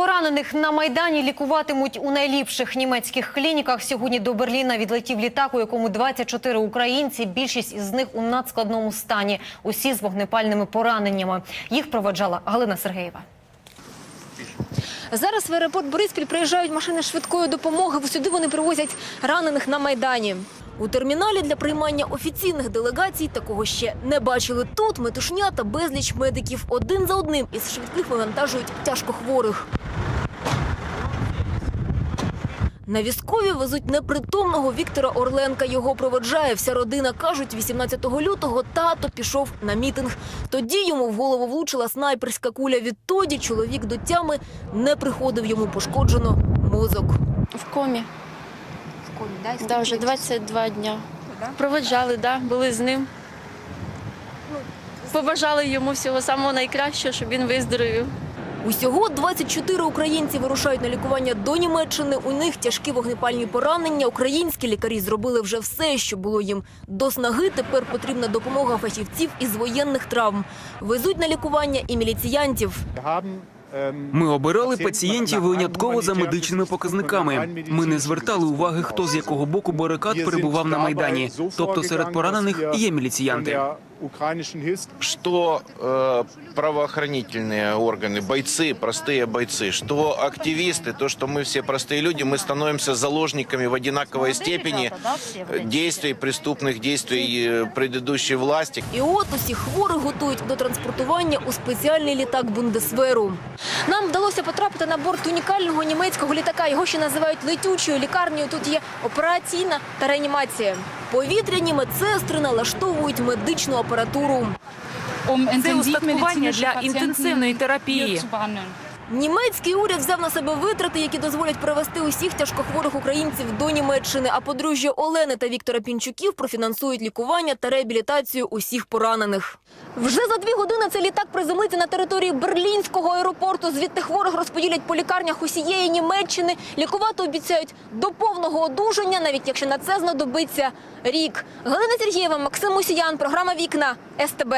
Поранених на Майдані лікуватимуть у найліпших німецьких клініках. Сьогодні до Берліна відлетів літак, у якому 24 українці. Більшість із них у надскладному стані. Усі з вогнепальними пораненнями. Їх проведжала Галина Сергеєва. Зараз в аеропорт Бориспіль приїжджають машини швидкої допомоги. Сюди вони привозять ранених на Майдані. У терміналі для приймання офіційних делегацій такого ще не бачили. Тут метушня та безліч медиків один за одним із швидких вивантажують тяжкохворих. На візкові везуть непритомного Віктора Орленка. Його проведжає вся родина. Кажуть, 18 лютого тато пішов на мітинг. Тоді йому в голову влучила снайперська куля. Відтоді чоловік до тями не приходив. Йому пошкоджено мозок. В комі. Да, вже 22 дня. Проведжали, да, були з ним. Побажали йому всього самого найкращого, щоб він виздоровів. Усього 24 українці вирушають на лікування до Німеччини. У них тяжкі вогнепальні поранення. Українські лікарі зробили вже все, що було їм до снаги. Тепер потрібна допомога фахівців із воєнних травм. Везуть на лікування і міліціянтів. Ми обирали пацієнтів винятково за медичними показниками. Ми не звертали уваги, хто з якого боку барикад перебував на майдані. Тобто серед поранених є міліціянти что э, правоохранительные органы, бойцы, простые бойцы, что активисты, то, что мы все простые люди, мы становимся заложниками в одинаковой степени э, действий, преступных действий э, предыдущей власти. І от усіх хворих готують до транспортування у спеціальний літак Бундесверу. Нам вдалося потрапити на борт унікального німецького літака. Його ще називають летючою лікарнею. Тут є операційна та реанімація. Повітряні медсестри налаштовують медичну апаратуру. Це устаткування для інтенсивної терапії. Німецький уряд взяв на себе витрати, які дозволять привезти усіх тяжкохворих українців до Німеччини. А подружжя Олени та Віктора Пінчуків профінансують лікування та реабілітацію усіх поранених. Вже за дві години цей літак приземлиться на території Берлінського аеропорту. Звідти хворих розподілять по лікарнях усієї Німеччини. Лікувати обіцяють до повного одужання, навіть якщо на це знадобиться рік. Галина Сергієва, Максим Мусіян, програма Вікна СТБ.